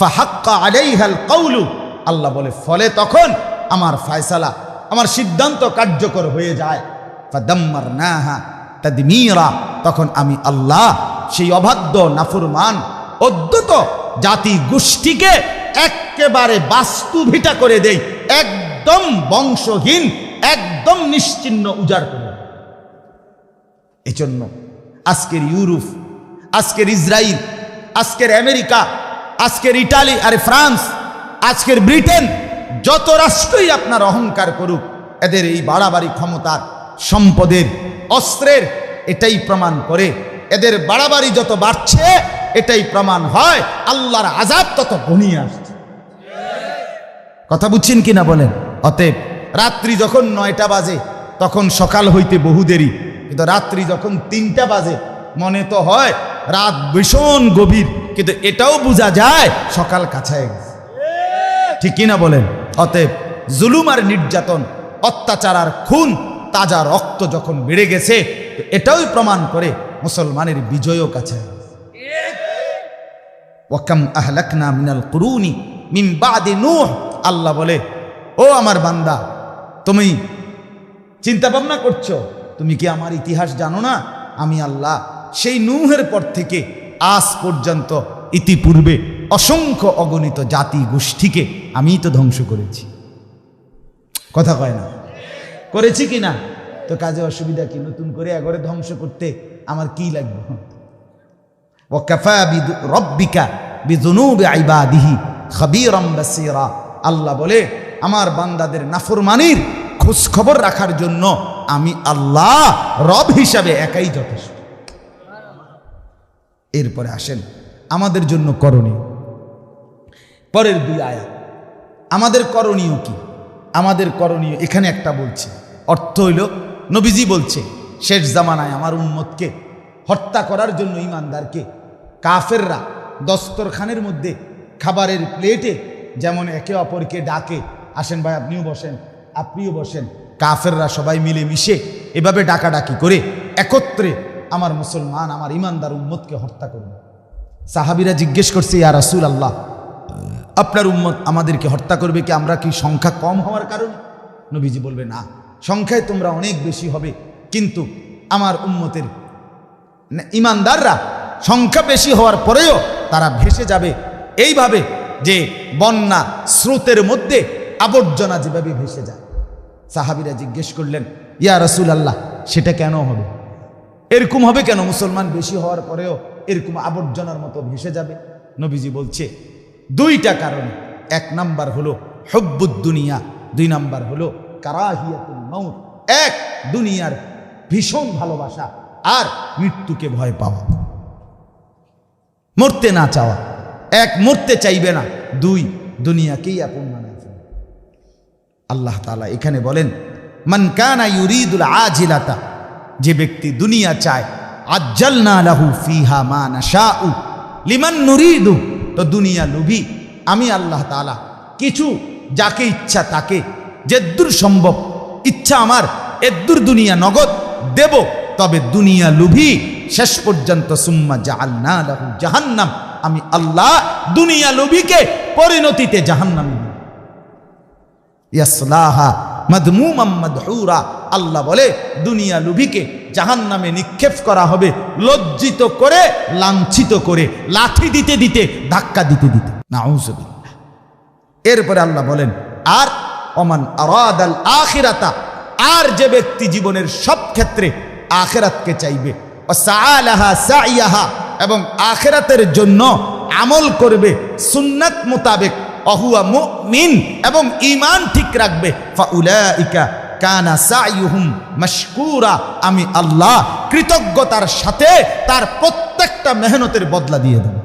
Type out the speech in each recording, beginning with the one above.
ফাহাক্কা কৌলু আল্লাহ বলে, ফলে তখন আমার ফায়সালা, আমার সিদ্ধান্ত কার্যকর হয়ে যায়। তখন আমি আল্লাহ, সেই অবাধ্য, নাফুরমান, অদ্যত জাতি গোষ্ঠীকে একেবারে বাস্তুভিটা করে দেই। একদম বংশহীন, একদম নিশ্চিন্ন উজাড় করে এজন্য আজকের ইউরোপ, আজকের ইসরায়েল আজকের আমেরিকা আজকের ইটালি, আরে ফ্রান্স, আজকের ব্রিটেন, যত রাষ্ট্রই আপনার অহংকার করুক, এদের এই বাড়াবাড়ি ক্ষমতার, সম্পদের, অস্ত্রের, এটাই প্রমাণ করে। এদের বাড়াবাড়ি যত বাড়ছে, এটাই প্রমাণ হয়। আল্লাহর আজাব তত ঘনিয়ে আসছে। কথা বুঝছেন কিনা বলেন? অতএব রাত্রি যখন নয়টা বাজে, তখন সকাল হইতে বহু দেরি। কিন্তু রাত্রি যখন তিনটা বাজে, মনে তো হয় রাত ভীষণ গভীর। কিন্তু এটাও বোঝা যায় সকাল কাছে ঠিক কিনা বলেন? অতএব জুলুম আর নির্যাতন, অত্যাচার আর খুন, তাজা রক্ত যখন বেড়ে গেছে, তো এটাই প্রমাণ করে মুসলমানের বিজয়ও কাছে ওয়াকাম আহলাকনা মিনাল কুরুনি মিন বাদি নূহ। আল্লাহ বলে, ও আমার বান্দা, তুমি চিন্তা ভাবনা করছ? তুমি কি আমার ইতিহাস জানো না? আমি আল্লাহ সেই নূহের পর থেকে আজ পর্যন্ত ইতিপূর্বে অসংখ্য অগণিত জাতি গোষ্ঠীকে আমিই তো ধ্বংস করেছি। কথা কয় না? করেছি কি না? তো কাজে অসুবিধা কি? নতুন করে একবারে ধ্বংস করতে আমার কি লাগবে? ওয়াকাফা বিদু রব্বিকা বিদুনুবি ইবাদিহি খাবীরাম বাসীরা। আল্লাহ বলে, আমার বান্দাদের নাফরমানির খোঁজ খবর রাখার জন্য আমি আল্লাহ রব হিসাবে একাই যথেষ্ট। এরপরে আসেন। আমাদের জন্য করণীয়। পরের দুই আয়াত। আমাদের করণীয় কি? আমাদের করণীয় এখানে একটা বলছে। অর্থ হইল, নবীজি বলছে, শেষ জামানায় আমার উম্মতকে হত্যা করার জন্য ইমানদারকে কাফেররা দস্তরখানের মধ্যে খাবারের প্লেটে যেমন একে অপরকে ডাকে, আসেন ভাই, আপনিও বসেন আপনিও বসেন। কাফেররা সবাই মিলে মিশে এভাবে ডাকাডাকি করে একত্রে আমার মুসলমান, আমার ইমানদার উম্মতকে হত্যা করবে সাহাবিরা জিজ্ঞেস করছে, ইয়া রাসুল আল্লাহ আপনার উম্মত আমাদেরকে হত্যা করবে কি? আমরা কি সংখ্যা কম হওয়ার কারণে? নবীজি বলবে, না, সংখ্যায় তোমরা অনেক বেশি হবে, কিন্তু আমার উম্মতের ইমানদাররা সংখ্যা বেশি হওয়ার পরেও তারা ভেসে যাবে এইভাবে যে বন্যা, স্রোতের মধ্যে আবর্জনা যেভাবে ভেসে যায়। সাহাবিরা জিজ্ঞেস করলেন, ইয়া রসুল আল্লাহ সেটা কেন হবে? এরকম হবে কেন? মুসলমান বেশি হওয়ার পরেও এরকম আবর্জনার মতো ভেসে যাবে। নবীজি বলছে, দুইটা কারণ। এক নাম্বার হলো হব্বুদ দুনিয়া, দুই নাম্বার হলো কারাহিয়াতুল এক, দুনিয়ার ভীষণ ভালোবাসা আর মৃত্যুকে ভয় পাওয়া। মরতে না চাওয়া। এক, মরতে চাইবে না। দুই, দুনিয়াকেই আপন মানায়। আল্লাহ তাআলা এখানে বলেন, মান কানা ইউরিদুল আজিলাতা যে ব্যক্তি দুনিয়া চায়, আজ্জালনা লাহু ফিহা মা নাশাউ, লিমান নুরিদু, তো দুনিয়া লুভি। আমি আল্লাহ তালা কিছু, যাকে ইচ্ছা তাকে যেদ্দুর সম্ভব, ইচ্ছা আমার এদ্দুর দুনিয়া নগদ দেব, তবে দুনিয়া লুভি, শেষ পর্যন্ত সুম্মা জাহাল না লাহু জাহান্নাম। আমি আল্লাহ দুনিয়া লুভিকে পরিণতিতে জাহান্নাম ইয়াসলাহা মাদমুমাম মাদহুরা। আল্লাহ বলে, দুনিয়া লুভিকে জাহান নামে নিক্ষেপ করা হবে, লজ্জিত করে, লাঞ্ছিত করে, লাঠি দিতে দিতে, ধাক্কা দিতে দিতে। নাউজুবিল্লাহ। এরপরে আল্লাহ বলেন, আর অমান আরাদাল আখিরাতা, আর যে ব্যক্তি জীবনের সব ক্ষেত্রে আখেরাতকে চাইবে সাআলাহা সাইয়াহা এবং আখেরাতের জন্য আমল করবে, সুন্নাত মোতাবেক অহুয়া মুমিন এবং ইমান ঠিক রাখবে। ফাউলাইকা কানা সাইয়ুহুম মাশকুরা। আমি আল্লাহ কৃতজ্ঞতার সাথে তার প্রত্যেকটা মেহনতের বদলা দিয়ে দেব।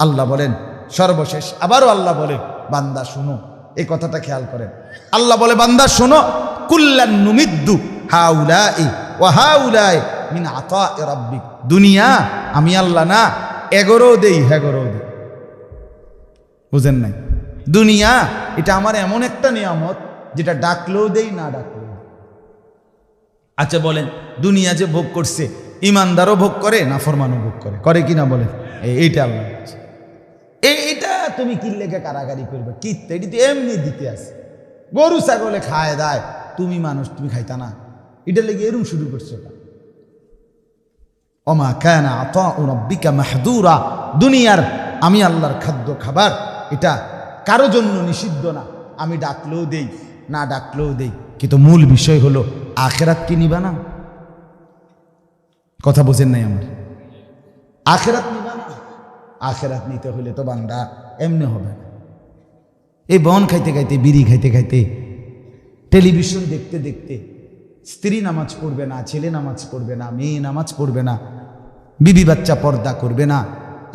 আল্লাহ বলেন, সর্বশেষ আবারও আল্লাহ বলে, বান্দা শুনো, এই কথাটা খেয়াল করেন। আল্লাহ বলে, বান্দা শোনো, কুল্লান নুমিদ্দু হাউলাই ও হাউলাই মিন আতা রাব্বিক। দুনিয়া আমি আল্লাহ না, এগরো দেই হেগরো দেই। বুঝেন নাই? দুনিয়া, এটা আমার এমন একটা নিয়ামত যেটা ডাকলেও দেই, না ডাকলেও। আচ্ছা বলেন, দুনিয়া যে ভোগ করছে, ইমানদারও ভোগ করে না ফরমানও ভোগ করে? করে কি না বলেন? এই- এইটা আল্লাহ বলছে। এ- এটা তুমি কি লেগে কারাগারি করবে? কি এটি তো এমনি দিতে আছে। গরু, ছাগলে খায়, দায়, তুমি মানুষ, তুমি খাইতা না। এটা লেগে এরম শুরু করছ? অমা কানা আতাউ রাব্বিকা মাহদুরা। দুনিয়ার আমি আল্লাহর খাদ্য খাবার এটা কারও জন্য নিষিদ্ধ না। আমি ডাকলেও দেই, না ডাকলেও দেই। কিন্তু মূল বিষয় হলো, আখেরাত কি নিবা না? কথা বোঝেন নাই আমার? আখেরাত নিবা না? আখেরাত নিতে হলে তো বান্দা এমনি হবে না। এই বন খাইতে খাইতে, বিড়ি খাইতে খাইতে, টেলিভিশন দেখতে দেখতে, স্ত্রী নামাজ পড়বে না, ছেলে নামাজ পড়বে না, মেয়ে নামাজ পড়বে না, বিবি বাচ্চা পর্দা করবে না,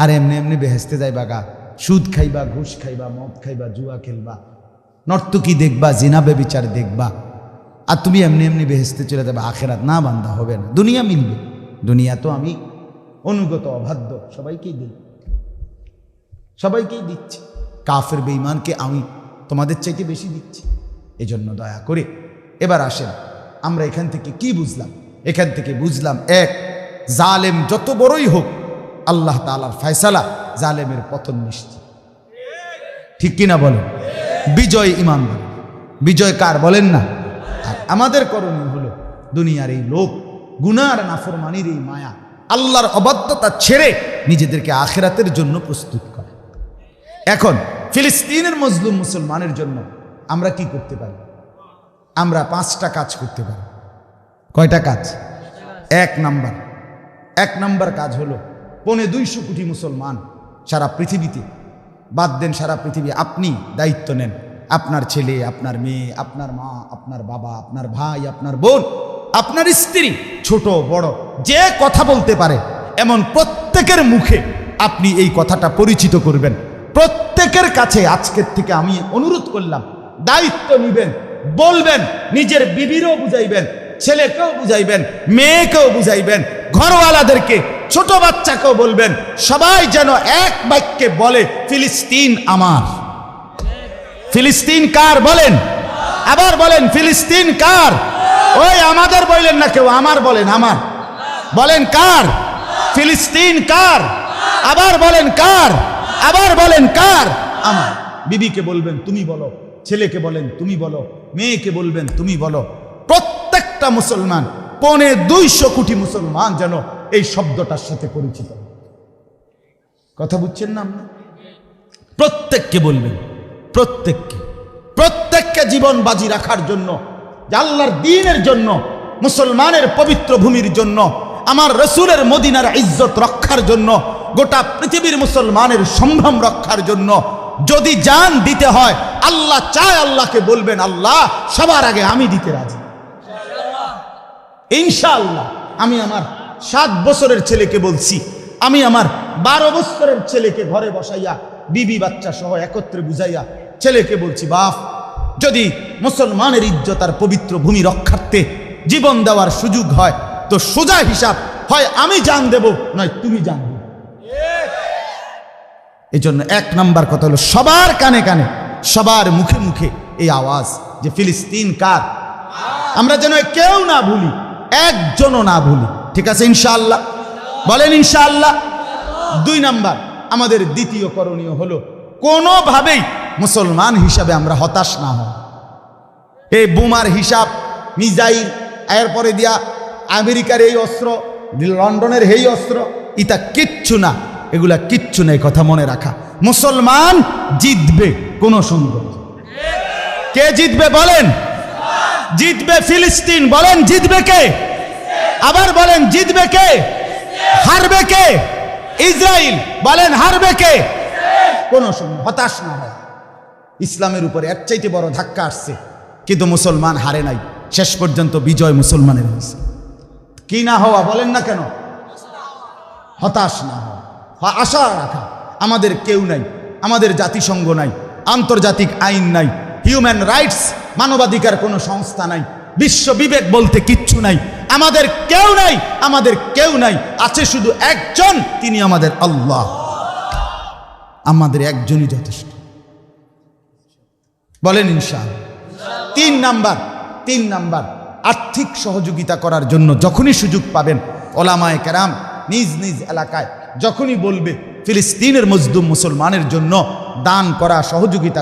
আর এমনি এমনি বেহেস্তে যাইবা গা সুদ খাইবা, ঘুষ খাইবা, মদ খাইবা, জুয়া খেলবা, নর্তকী দেখবা, জিনা বেবিচার দেখবা। আর তুমি এমনি এমনি বেহেস্তে চলে যাবে, আখেরাত না বান্ধা হবে না। দুনিয়া মিলবে। দুনিয়া তো আমি অনুগত, অবাধ্য, সবাইকেই দিই। সবাইকেই দিচ্ছি। কাফের, বেঈমানকে আমি তোমাদের চাইতে বেশি দিচ্ছি। এজন্য দয়া করে এবার আসেন। আমরা এখান থেকে কি বুঝলাম? এখান থেকে বুঝলাম, এক, জালেম যত বড়ই হোক আল্লাহ তালার ফয়সালা জালেমের পতন নিশ্চিত। ঠিক কিনা বলেন? বিজয় ইমাম বিজয় কার বলেন না? আর আমাদের করণীয় হলো দুনিয়ার এই লোক গুনার নাফরমানির এই মায়া, আল্লাহর অবাধ্যতা ছেড়ে নিজেদেরকে আখেরাতের জন্য প্রস্তুত করে। এখন ফিলিস্তিনের মজলুম মুসলমানের জন্য আমরা কি করতে পারি? আমরা পাঁচটা কাজ করতে পারি। কয়টা কাজ? এক নাম্বার। এক নাম্বার কাজ হলো পৌনে দুইশো কোটি মুসলমান সারা পৃথিবীতে। বাদ দেন সারা পৃথিবী, আপনি দায়িত্ব নেন। আপনার ছেলে, আপনার মেয়ে, আপনার মা, আপনার বাবা, আপনার ভাই, আপনার বোন, আপনার স্ত্রী, ছোট, বড়, যে কথা বলতে পারে, এমন প্রত্যেকের মুখে আপনি এই কথাটা পরিচিত করবেন। প্রত্যেকের কাছে আজকের থেকে আমি অনুরোধ করলাম, দায়িত্ব নিবেন, বলবেন, নিজের বিবিরও বুঝাইবেন, ছেলেকেও বুঝাইবেন, মেয়েকেও বুঝাইবেন, ঘরওয়ালাদেরকে ছোট বাচ্চাকেও বলবেন, সবাই যেন এক বাক্যে বলে, ফিলিস্তিন আমার। ফিলিস্তিন কার? বলেন। আবার বলেন, ফিলিস্তিন কার? ওই আমাদের বললেন না কেউ, আমার বলেন আমার। বলেন, কার? ফিলিস্তিন কার? আবার বলেন, কার? আবার বলেন, কার? আমার। বিবিকে বলবেন, তুমি বলো। ছেলেকে বলেন, তুমি বলো। মেয়েকে বলবেন, তুমি বলো। প্রত্যেকটা মুসলমান পৌনে দুইশো কোটি মুসলমান যেন এই শব্দটার সাথে পরিচিত কথা বুঝছেন না আপনার প্রত্যেককে বলবেন, প্রত্যেককে প্রত্যেককে জীবন বাজি রাখার জন্য আল্লাহর দিনের জন্য, মুসলমানের পবিত্র ভূমির জন্য, আমার রসুলের মদিনার ইজ্জত রক্ষার জন্য, গোটা পৃথিবীর মুসলমানের সম্ভ্রম রক্ষার জন্য, যদি জান দিতে হয়, আল্লাহ চায় আল্লাহকে বলবেন, আল্লাহ, সবার আগে আমি দিতে রাজি। ইনশাআল্লাহ, আমি আমার সাত বছরের ছেলেকে বলছি, আমি আমার বারো বছরের ছেলেকে ঘরে বসাইয়া, বিবি বাচ্চা সহ একত্রে বুঝাইয়া ছেলেকে বলছি, বাপ, যদি মুসলমানের ইজ্জত আর পবিত্র ভূমি রক্ষার্থে জীবন দেওয়ার সুযোগ হয়, তো সোজা হিসাব হয়, আমি জান দেব, নয় তুমি জান এই জন্য এক নাম্বার কথা হলো, সবার কানে কানে, সবার মুখে মুখে এই আওয়াজ যে ফিলিস্তিন কার? আমরা যেন কেউ না ভুলি একজনও না ভুলি। ঠিক আছে, ইনশাআল্লাহ? বলেন ইনশাআল্লাহ। দুই নাম্বার, আমাদের দ্বিতীয় করণীয় হলো, কোনোভাবেই মুসলমান হিসাবে আমরা হতাশ না হই। এই বোমার হিসাব মিজাইল এরপরে দিয়া আমেরিকার এই অস্ত্র, লন্ডনের এই অস্ত্র, ইতা কিচ্ছু না। এগুলা কিচ্ছু নেই কথা মনে রাখা। মুসলমান জিতবে কোনো সন্দেহ কে জিতবে বলেন? জিতবে ফিলিস্তিন, বলেন জিতবে কে? আবার বলেন জিতবে কে? হারবে কে? ইসরায়েল বলেন হারবে কে? কোনো হতাশ না হয়। ইসলামের উপরে এর চাইতে বড় ধাক্কা আসছে, কিন্তু মুসলমান হারে নাই। শেষ পর্যন্ত বিজয় মুসলমানের হয়েছে। কি না হওয়া, বলেন না কেন? হতাশ না হওয়া। আশা রাখা, আমাদের কেউ নাই, আমাদের জাতিসংঘ নাই, আন্তর্জাতিক আইন নাই হিউম্যান রাইটস মানবাধিকার কোনো সংস্থা নাই, বিশ্ব বিবেক বলতে কিচ্ছু নাই, আমাদের কেউ নাই, আমাদের কেউ নাই, আছে শুধু একজন, তিনি আমাদের আল্লাহ। আমাদের একজনই যথেষ্ট। বলেন ইনশাল তিন নাম্বার তিন নাম্বার, আর্থিক সহযোগিতা করার জন্য যখনই সুযোগ পাবেন, ওলামায় কেরাম নিজ নিজ এলাকায় যখনই বলবে, ফিলিস্তিনের মজদুম মুসলমানের জন্য দান করা, সহযোগিতা